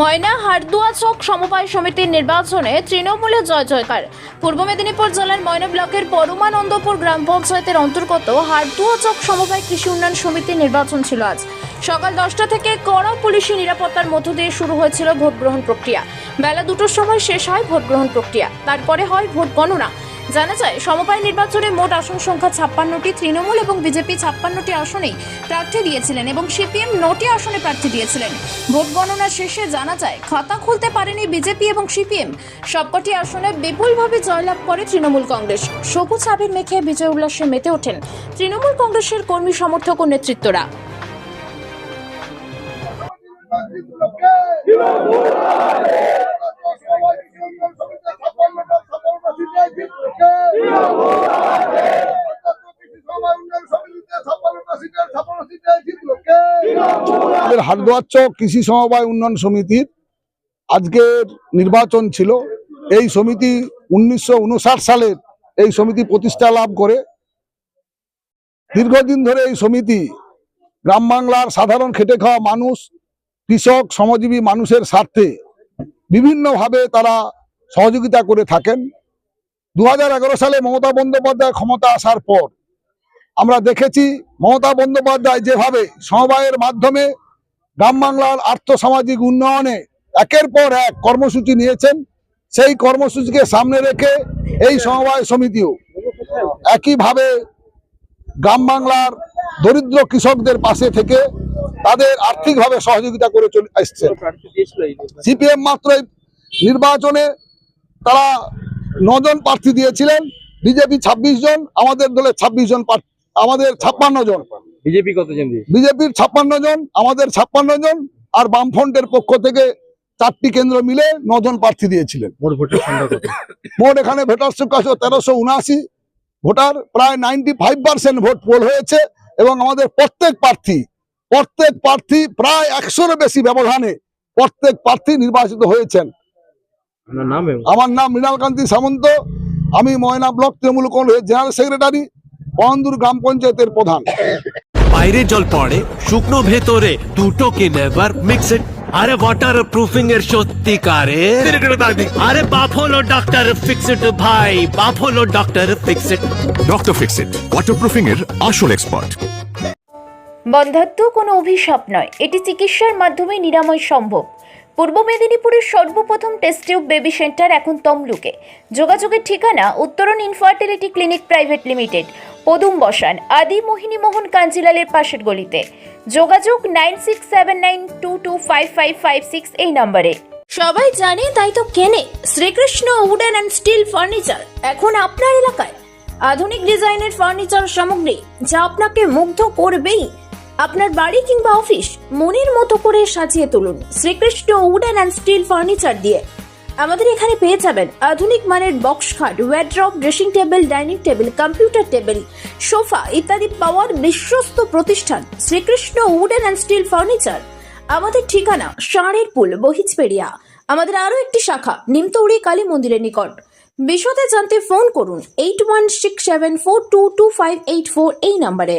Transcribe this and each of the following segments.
ময়না হারদুয়া চক সমবায় সমিতির নির্বাচনে তৃণমূলে জয় জয়কার। পূর্ব মেদিনীপুর জেলার ময়না ব্লকের পরমানন্দপুর গ্রাম পঞ্চায়েতের অন্তর্গত হারদুয়া চক সমবায় কৃষি উন্নয়ন সমিতির নির্বাচন ছিল আজ। সকাল দশটা থেকে কড়া পুলিশি নিরাপত্তার মধ্য দিয়ে শুরু হয়েছিল ভোট গ্রহণ প্রক্রিয়া। বেলা দুটোর সময় শেষ হয় ভোট গ্রহণ প্রক্রিয়া। তারপরে হয় ভোট গণনা। জানা যায়, সমবায় নির্বাচনে মোট আসন সংখ্যা ছাপ্পান্নটি, তৃণমূল এবং বিজেপি ছাপ্পান্নটি আসনেই প্রার্থী দিয়েছিলেন এবং সিপিএম নটি আসনে প্রার্থী দিয়েছিলেন। ভোট গণনা শেষে জানা যায়, খাতা খুলতে পারেনি বিজেপি এবং সিপিএম। সবকটি আসনে বিপুলভাবে জয়লাভ করে তৃণমূল কংগ্রেস। সবুজ আবির মেখে বিজয় উল্লাসে মেতে ওঠেন তৃণমূল কংগ্রেসের কর্মী সমর্থক ও নেতৃত্বরা। আমাদের হারদোয়াচ্চ কৃষি সমবায় উন্নয়ন সমিতির আজকের নির্বাচন ছিল। এই সমিতি উনিশশো সালের এই সমিতি প্রতিষ্ঠা লাভ করে। দীর্ঘদিন ধরে এই সমিতি গ্রাম বাংলার সাধারণ খেটে খাওয়া মানুষ, কৃষক, শ্রমজীবী মানুষের স্বার্থে বিভিন্নভাবে তারা সহযোগিতা করে থাকেন। দু হাজার এগারো সালে মমতা বন্দ্যোপাধ্যায় ক্ষমতা আসার পর আমরা দেখেছি মমতা বন্দ্যোপাধ্যায় যেভাবে সমবায়ের মাধ্যমে গ্রাম বাংলার আর্থসামাজিক উন্নয়নে একের পর এক কর্মসূচি নিয়েছেন, সেই কর্মসূচিকে সামনে রেখে এই সমবায় সমিতিও একইভাবে গ্রাম বাংলার দরিদ্র কৃষকদের পাশে থেকে তাদের আর্থিকভাবে সহযোগিতা করে চলে আসছে। সিপিএম মাত্র নির্বাচনে তারা নজন প্রার্থী দিয়েছিলেন, বিজেপি ছাব্বিশ জন, আমাদের দলে ছাব্বিশ জন প্রার্থী আমাদের ছাপ্পান্ন জন। বিজেপি কতজন বিজেপির ছাপ্পান্ন জন আমাদের ছাপ্পান্ন জন আর বামফ্রন্টের পক্ষ থেকে চারটি কেন্দ্র মিলে নজন প্রার্থী দিয়েছিলেন। মোট এখানে ভোটার সংখ্যা ছিল তেরোশো উনআশি। ভোটার প্রায় ninety five percent vote poll হয়েছে এবং আমাদের প্রত্যেক প্রার্থী প্রত্যেক প্রার্থী প্রায় একশোর বেশি ব্যবধানে প্রত্যেক প্রার্থী নির্বাচিত হয়েছেন। নাম আমার নাম মৃণালকান্তি সামন্ত। আমি ময়না ব্লক তৃণমূল কংগ্রেসের জেনারেল সেক্রেটারি। পন্দুর গ্রাম পঞ্চায়েতের প্রধান। বাইরে জল পড়ে শুকনো ভেতরে দুটোকে নেভার মিক্স আরে ওয়াটার প্রুফিং এর সত্যিকারে। আরে বাফলো ডক্টর ফিক্স ইট ভাই buffalo doctor fix it doctor fix it waterproofing এর আসল এক্সপার্ট বন্ধাত্ম কোনো অভিশাপ নয় এটি চিকিৎসার মাধ্যমে নিরাময় সম্ভব। পূর্ব মেদিনীপুরের সর্বপ্রথম টেস্ট টিউব বেবি সেন্টার এখন তমলুকে। যোগাযোগের ঠিকানা উত্তরণ ইনফার্টিলিটি ক্লিনিক প্রাইভেট লিমিটেড পদুম বসান, আদি মোহিনী মোহন কাঞ্জিলালের পাশের গলিতে। যোগাযোগ nine six seven nine two two five five five six এই নম্বরে। সবাই জানে তাই তো কেনে, Shrikrishna wooden and steel furniture এখন আপনার এলাকায়। আধুনিক ডিজাইনের ফার্নিচার সামগ্রী যা আপনাকে মুগ্ধ করবেই। আপনার বাড়ি কিংবা অফিস মনের মতো করে সাজিয়ে তুলুন। Shrikrishna wooden and steel furniture দিয়ে। আমাদের এখানে পেয়ে যাবেন আধুনিক মানের বক্স খাট wardrobe dressing table dining table computer table sofa ইত্যাদি পাওয়ার বিশ্বস্ত প্রতিষ্ঠান Shrikrishna wooden and steel furniture. আমাদের ঠিকানা ষাঁড়ের পুল বহিজপেড়িয়া আমাদের আরও একটি শাখা, নিমতৌড়ি কালী মন্দিরের নিকট। বিশদে জানতে ফোন করুন eight one six seven four two two five eight four এই নম্বরে।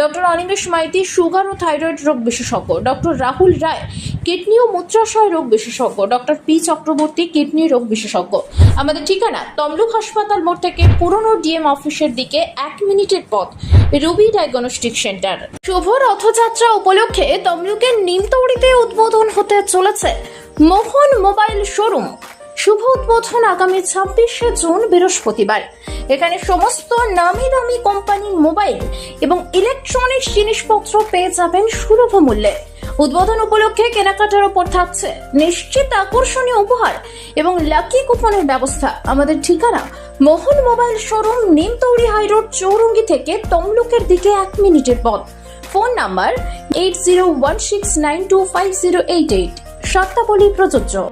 ডক্টর অনিমেষ মাইতি, সুগার ও থাইরয়েড রোগ বিশেষজ্ঞ। ডক্টর রাহুল রায়, কিডনি ও মূত্রাশয় রোগ বিশেষজ্ঞ। ডক্টর পি চক্রবর্তী, কিডনি রোগ বিশেষজ্ঞ। আমাদের ঠিকানা, তমলুক হাসপাতাল মোড় থেকে পুরনো ডিএম অফিসের দিকে এক মিনিটের পথ, রুবি ডায়াগনস্টিক সেন্টার। শুভ রথযাত্রা উপলক্ষে তমলুকের নিমতৌড়িতে উদ্বোধন হতে চলেছে মোহন মোবাইল শোরুম। শুভ উদ্বোধন আগামী ছাব্বিশে জুন, বৃহস্পতিবার। এখানে সমস্ত নামি দামি কোম্পানির মোবাইল এবং ইলেকট্রনিক্স জিনিসপত্র পেয়ে যাবেন সুলভ মূল্যে। উদ্বোধন উপলক্ষে কেনাকাটার ওপর থাকছে নিশ্চিত আকর্ষণীয় উপহার এবং লাকি কুপনের ব্যবস্থা। আমাদের ঠিকানা Mohan mobile showroom Nimtouri high road Chowringhee থেকে তমলুকের দিকে এক মিনিটের পথ। Phone number eight zero one six nine two five zero eight eight. শর্তাবলী প্রযোজ্য।